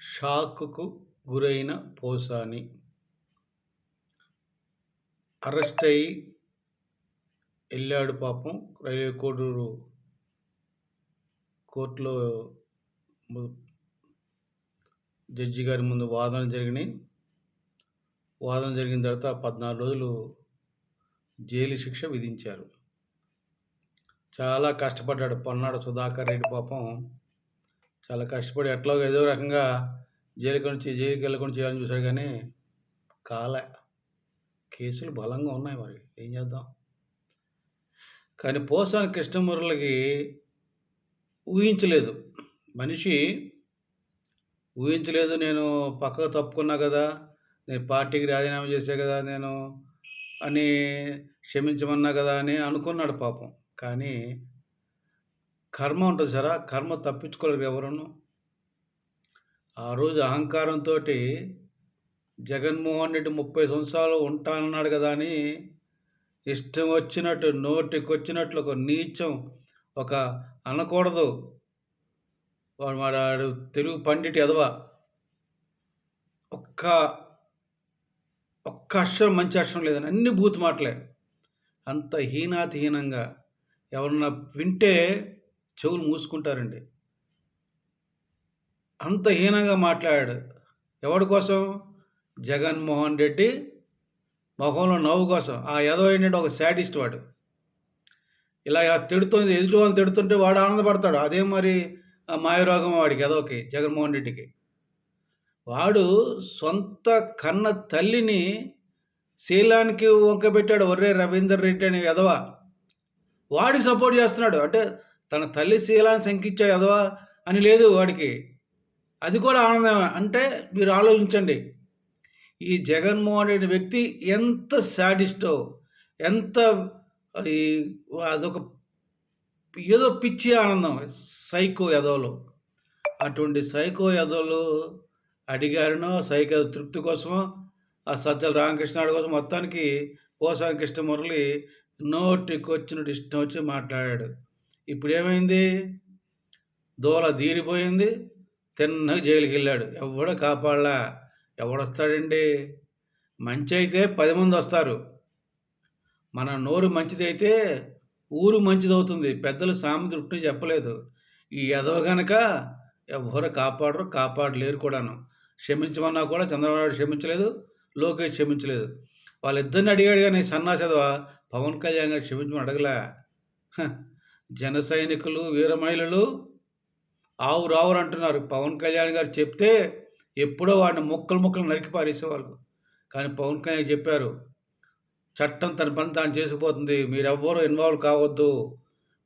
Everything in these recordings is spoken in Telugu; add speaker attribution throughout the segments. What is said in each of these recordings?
Speaker 1: షాక్‌కు గురైన పోసాని అరెస్ట్ అయి వెళ్ళాడు పాపం. రైల్వే కోడూరు కోర్ట్‌లో జడ్జి గారి ముందు వాదనలు జరిగినాయి వాదన జరిగిన తర్వాత 14 రోజులు జైలు శిక్ష విధించారు. చాలా కష్టపడ్డాడు. పన్నాడు సుధాకర్ రెడ్డి పాపం చాలా కష్టపడి ఎట్లాగో ఏదో రకంగా జైలుకి నుంచి జైలుకెళ్ళకుండా చేయాలని చూశాడు కానీ కాలే. కేసులు బలంగా ఉన్నాయి మరి. ఏం చేద్దాం? కానీ పోసాని కృష్ణమురళికి ఊహించలేదు. మనిషి ఊహించలేదు నేను పక్కకు తప్పుకున్నా కదా నేను పార్టీకి రాజీనామా చేసే కదా నేను అని క్షమించమన్నా కదా అని అనుకున్నాడు పాపం. కానీ కర్మ ఉంటుంది సరా కర్మ తప్పించుకోలేరు ఎవరును. ఆ రోజు అహంకారంతో జగన్మోహన్ రెడ్డి 30 సంవత్సరాలు ఉంటానన్నాడు కదా అని ఇష్టం వచ్చినట్టు నోటికొచ్చినట్లు ఒక నీచం ఒక అనకూడదు. వాడు తెలుగు పండిట్ ఎదవ. ఒక్క ఒక్క అక్షరం మంచి అక్షరం లేదని అన్ని బూతు మాటలే. అంత హీనాతిహీనంగా ఎవరన్నా వింటే చెవులు మూసుకుంటారండి. అంత హీనంగా మాట్లాడాడు. ఎవడి కోసం? జగన్మోహన్ రెడ్డి మొహంలో నవ్వు కోసం. ఆ ఎదవ ఏంటంటే ఒక శాడిస్ట్ వాడు. ఇలా తిడుతుంది ఎదుటి వాళ్ళని తిడుతుంటే వాడు ఆనందపడతాడు. అదే మరి ఆ మాయరోగం వాడికి ఎదవకి జగన్మోహన్ రెడ్డికి. వాడు సొంత కన్న తల్లిని శీలానికి వంకబెట్టాడు. ఒర్రే రవీందర్ రెడ్డి అనే ఎదవ. వాడికి సపోర్ట్ చేస్తున్నాడు. అంటే తన తల్లి శీలాన్ని శంకించాడు అదవా అని లేదు వాడికి. అది కూడా ఆనందమే. అంటే మీరు ఆలోచించండి. ఈ జగన్మోహన్ రెడ్డి వ్యక్తి ఎంత శాడిస్టో, ఎంత ఈ అదొక ఏదో పిచ్చి ఆనందం. సైకో యదవలో అటువంటి సైకో యదవలు అడిగారునో సైకో తృప్తి కోసమో, ఆ సజ్జల రామకృష్ణాడు కోసం మొత్తానికి పోసాని కృష్ణమురళి నోటికొచ్చినట్టు ఇష్టం వచ్చి మాట్లాడాడు. ఇప్పుడు ఏమైంది దూల తీరిపోయింది. తిన్నగా జైలుకెళ్ళాడు. ఎవడ కాపాడలా. ఎవడొస్తాడండి? మంచయితే 10 మందొస్తారు. మన నోరు మంచిదైతే ఊరు మంచిదవుతుంది. పెద్దలు సామెత చెప్పలేదు. ఈ ఎదవ గనక ఎవరు కాపాడరు. కాపాడలేరు కూడాను. క్షమించమన్నా కూడా చంద్రబాబు క్షమించలేదు. లోకేష్ క్షమించలేదు. వాళ్ళిద్దరిని అడిగాడు కానీ సన్నా చదవ పవన్ కళ్యాణ్ గారు క్షమించమని అడగలే జన సైనికులు, వీరమహిళలు ఆవు రావురు అంటున్నారు. పవన్ కళ్యాణ్ గారు చెప్తే ఎప్పుడో వాడిని ముక్కలు ముక్కలు నరికి పారేసేవాళ్ళు. కానీ పవన్ కళ్యాణ్ చెప్పారు. చట్టం తన పని తాను మీరు మీరెవ్వరూ ఇన్వాల్వ్ కావద్దు.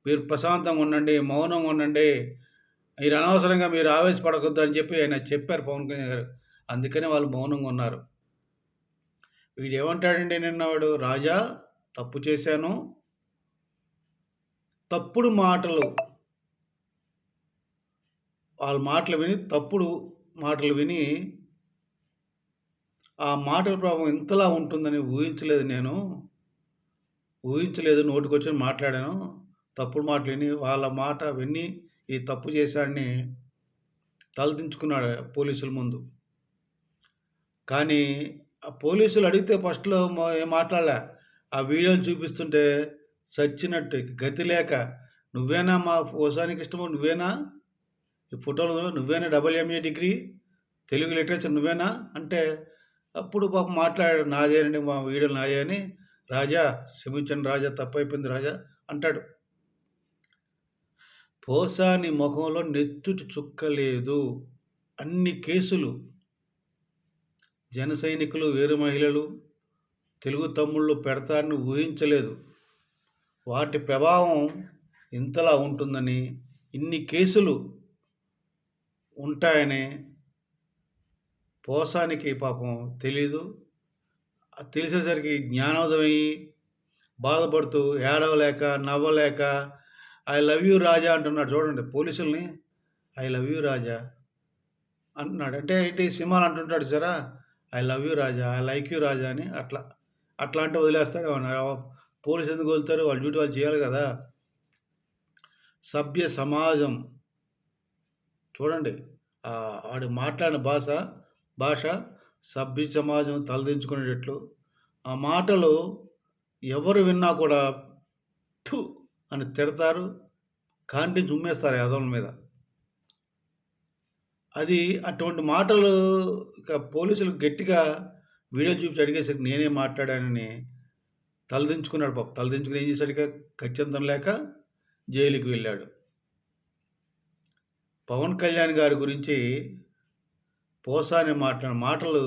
Speaker 1: మీరు ప్రశాంతంగా ఉండండి. మౌనంగా ఉండండి. మీరు అనవసరంగా మీరు ఆవేశపడకూడదు అని చెప్పి ఆయన చెప్పారు పవన్ కళ్యాణ్ గారు. అందుకనే వాళ్ళు మౌనంగా ఉన్నారు. వీడేమంటాడండి నిన్న వాడు రాజా తప్పు చేశాను. తప్పుడు మాటలు వాళ్ళ మాటలు విని తప్పుడు మాటలు విని ఆ మాటల ప్రభావం ఇంతలా ఉంటుందని ఊహించలేదు నేను. ఊహించలేదు. నోటికొచ్చింది మాట్లాడాను. తప్పుడు మాటలు విని వాళ్ళ మాట విని ఈ తప్పు చేశాడని తలదించుకున్నాడు పోలీసుల ముందు. కానీ ఆ పోలీసులు అడిగితే ఫస్ట్‌లో ఏం మాట్లాడలే. ఆ వీడియోలు చూపిస్తుంటే సచ్చినట్టు గతి లేక నువ్వేనా మా ఓసానికి ఇష్టమో నువ్వేనా? ఈ ఫోటోలో నువ్వేనా double MA degree? Telugu literature నువ్వేనా? అంటే అప్పుడు పాపం మాట్లాడాడు. నాదేనండి మా వీడియోలు నాదే అని. రాజా క్షమించండి రాజా తప్పైపోయింది రాజా అంటాడు. పోసాని ముఖంలో నెత్తుటి చుక్కలేదు అన్ని కేసులు. జన సైనికులు, వేరు మహిళలు, తెలుగు తమ్ముళ్ళు పెడతారని ఊహించలేదు. వాటి ప్రభావం ఇంతలా ఉంటుందని, ఇన్ని కేసులు ఉంటాయని పోసానికి పాపం తెలీదు. తెలిసేసరికి జ్ఞానోదయమయ్యి బాధపడుతూ ఏడవలేక, నవ్వలేక ఐ లవ్ యూ రాజా అంటున్నాడు చూడండి పోలీసుల్ని. ఐ లవ్ యూ రాజా అంటున్నాడు. అంటే ఏంటి సినిమాలు అంటుంటాడు సరా I love you Raja, I like you Raja అని అట్లా. అట్లా అంటే వదిలేస్తారా పోలీసు ఎందుకు వెళ్తారు వాళ్ళ డ్యూటీ వాళ్ళు చేయాలి కదా! సభ్య సమాజం చూడండి. వాడు ఆడు మాట్లాడిన భాష భాష సభ్య సమాజం తలదించుకునేటట్లు ఆ మాటలు ఎవరు విన్నా కూడా థు అని తిడతారు. కాంటి జుమ్మేస్తారు యాదవుల మీద. అది అటువంటి మాటలు ఇక పోలీసులు గట్టిగా వీడియో చూపించి అడిగేసరికి నేనే మాట్లాడానని తలదించుకున్నాడు పాప తలదించుకొని ఏం చేశాడు ఖచ్చితం లేక జైలుకి వెళ్ళాడు. పవన్ కళ్యాణ్ గారి గురించి పోసాని మాట్లాడిన మాటలు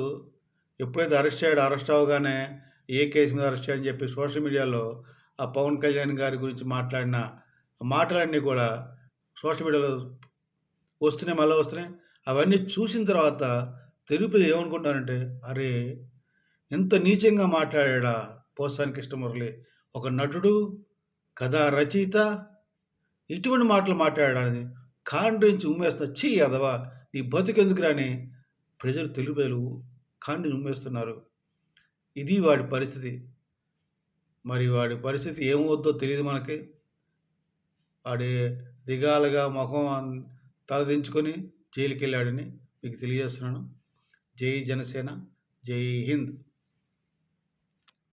Speaker 1: ఎప్పుడైతే అరెస్ట్ అయ్యాడు అరెస్ట్ అవ్వగానే ఏ కేసు మీద అరెస్ట్ అయ్యాడని చెప్పి సోషల్ మీడియాలో ఆ పవన్ కళ్యాణ్ గారి గురించి మాట్లాడిన మాటలన్నీ కూడా సోషల్ మీడియాలో వస్తున్నాయి మళ్ళీ వస్తున్నాయి. అవన్నీ చూసిన తర్వాత తెలుగు ఏమనుకుంటానంటే అరే! ఇంత నీచంగా మాట్లాడా పోసాని కృష్ణమురళి. ఒక నటుడు, కథా రచయిత ఇటువంటి మాటలు మాట్లాడాడని కాండ్రించి ఉమ్మేస్తున్న చీ అదవా నీ బతుకెందుకురా అని ప్రజలు తెలుగు ప్రజలు కాండ్రించి ఉమ్మేస్తున్నారు. ఇది వాడి పరిస్థితి. మరి వాడి పరిస్థితి ఏమవుద్దో తెలియదు మనకి. వాడి దిగాలుగా ముఖం తలదించుకొని జైలుకెళ్ళాడని మీకు తెలియజేస్తున్నాను. జై జనసేన. జై హింద్.